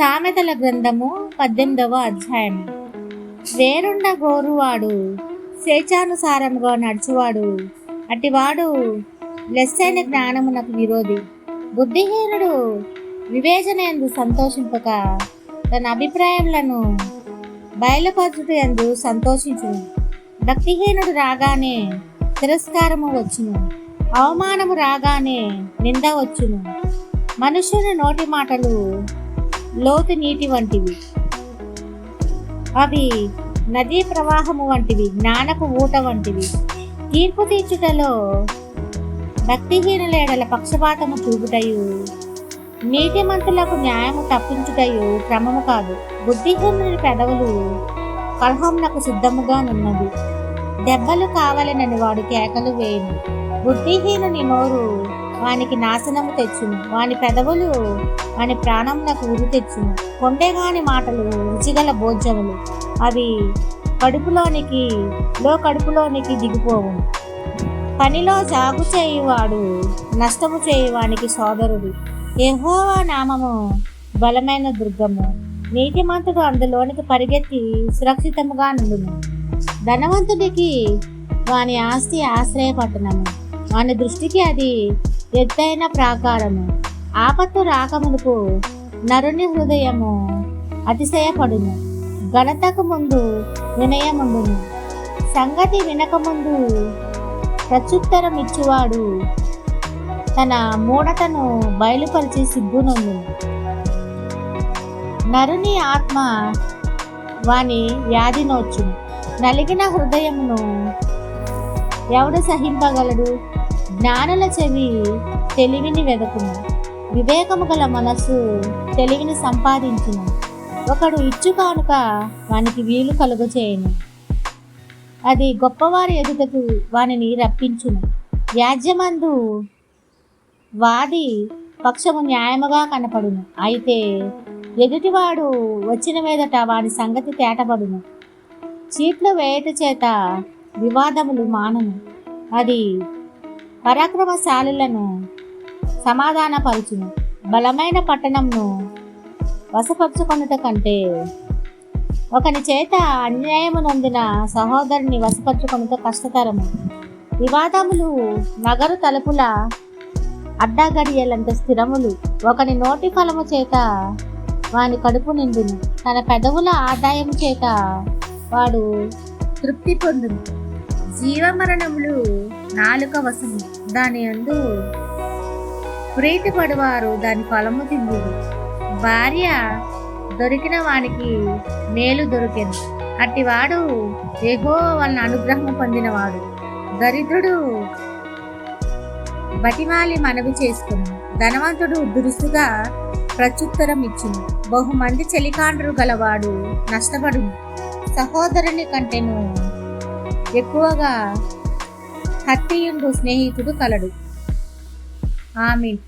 సామెతల గ్రంథము పద్దెనిమిదవ అధ్యాయం. వేరుండ గోరువాడు స్వేచ్ఛానుసారముగా నడుచువాడు. అటివాడు లెస్సైన జ్ఞానమునకు విరోధి. బుద్ధిహీనుడు వివేచన ఎందు సంతోషింపక తన అభిప్రాయములను బయలుపరచుట ఎందు సంతోషించు భక్తిహీనుడు రాగానే తిరస్కారము వచ్చును. అవమానము రాగానే నింద వచ్చును. మనుషుని నోటి మాటలు లోతు నీటి వంటివి. అవి నదీ ప్రవాహము వంటివి జ్ఞానపు ఊట వంటివి. తీర్పు తీర్చుటలో భక్తిహీనుల ఎడల పక్షపాతము చూపుటయు నీతిమంతులకు న్యాయము తప్పించుటయు క్రమము కాదు. బుద్ధిహీనుని పెదవులు కలహంనకు సిద్ధముగా నున్నది దెబ్బలు కావాలనని వాడు కేకలు వేయను. బుద్ధిహీనుని నోరు వానికి నాశనము తెచ్చును. వాని పెదవులు వాని ప్రాణమునకు ఉరి తెచ్చును. కొండేగాని మాటలు రుచిగల భోజనములు అవి కడుపులోనికి లో కడుపులోనికి దిగిపోవు. పనిలో జాగు చేయువాడు నష్టము చేయువానికి సోదరుడు. ఎహోవా నామము బలమైన దుర్గము. నీతిమంతుడు అందులోనికి పరిగెత్తి సురక్షితముగా నుండును. ధనవంతుడికి వాని ఆస్తి ఆశ్రయపట్టణము. మన దృష్టికి అది ఎత్తైన ప్రాకారము. ఆపత్తు రాకమునుకు నరుని హృదయము అతిశయపడును. ఘనతకు ముందు వినయముండును. సంగతి వినకముందు ప్రత్యుత్తరం ఇచ్చువాడు తన మూఢతను బయలుపరిచి సిగ్గునుండు నరుని ఆత్మ వాని వ్యాధి నోచును. నలిగిన హృదయమును ఎవడు సహింపగలడు? జ్ఞానుల చెవి తెలివిని వెదకును. వివేకము గల మనస్సు తెలివిని సంపాదించును. ఒకడు ఇచ్చు కానుక వానికి వీలు కలుగు చేయను అది గొప్పవారి ఎదుటకు వానిని రప్పించును. వ్యాజ్యమందు వాది పక్షము న్యాయముగా కనపడును. అయితే ఎదుటివాడు వచ్చిన మీదట వాని సంగతి తేటపడును చీట్లు వేయట చేత వివాదములు మానను. అది పరాక్రమశాలులను సమాధానపరచును. బలమైన పట్టణంను వశపరుచుకొనుట కంటే ఒకని చేత అన్యాయమునొందిన సహోదరుని వశపరుచుకొనుట కష్టతరము. వివాదములు నగరు తలుపుల అడ్డాగడియలంత స్థిరములు. ఒకని నోటి ఫలము చేత వాని కడుపు నిండును. తన పెదవుల ఆదాయము చేత వాడు తృప్తి పొందును. జీవమరణములు నాలుక వశము. దాని అందు ప్రీతిపడువారు దాని ఫలము తిందురు. భార్య దొరికిన వానికి మేలు దొరికెను. అట్టివాడు ఎగో వలన అనుగ్రహం పొందినవాడు. దరిద్రుడు బతిమాలి మనవి చేసుకును. ధనవంతుడు దురుసుగా ప్రత్యుత్తరం ఇచ్చును. బహుమంది చెలికాండ్రు గలవాడు నష్టపడు సహోదరుని కంటేను ఎక్కువగా హత్తియుండు స్నేహితుడు కలడు. ఆమెన్.